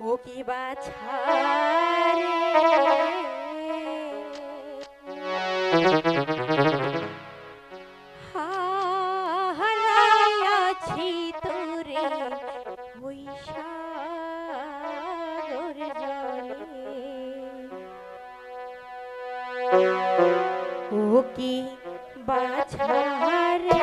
ও কি বাছারে হারাইয়াছি তোরে বৈশাগর জলে। ও কি বাছারে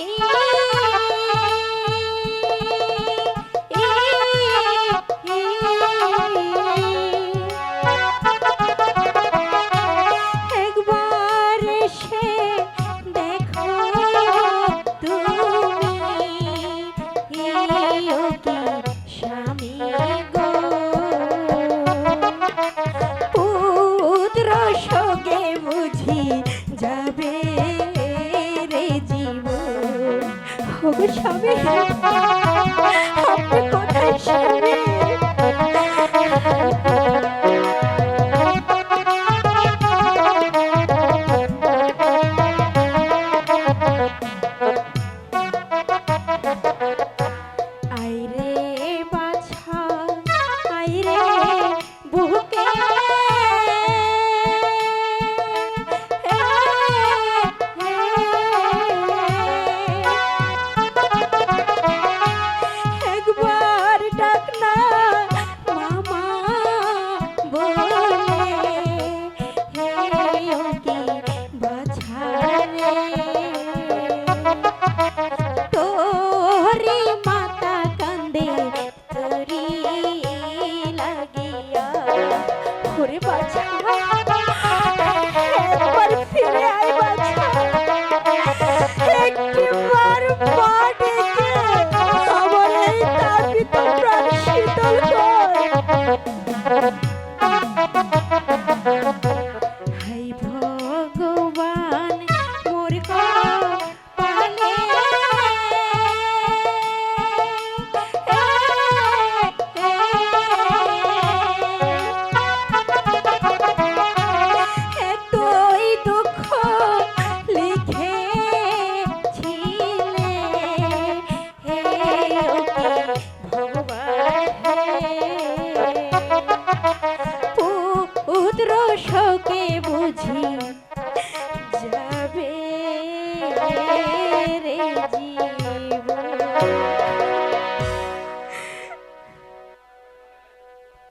রে बहुत कुछ है। রে জি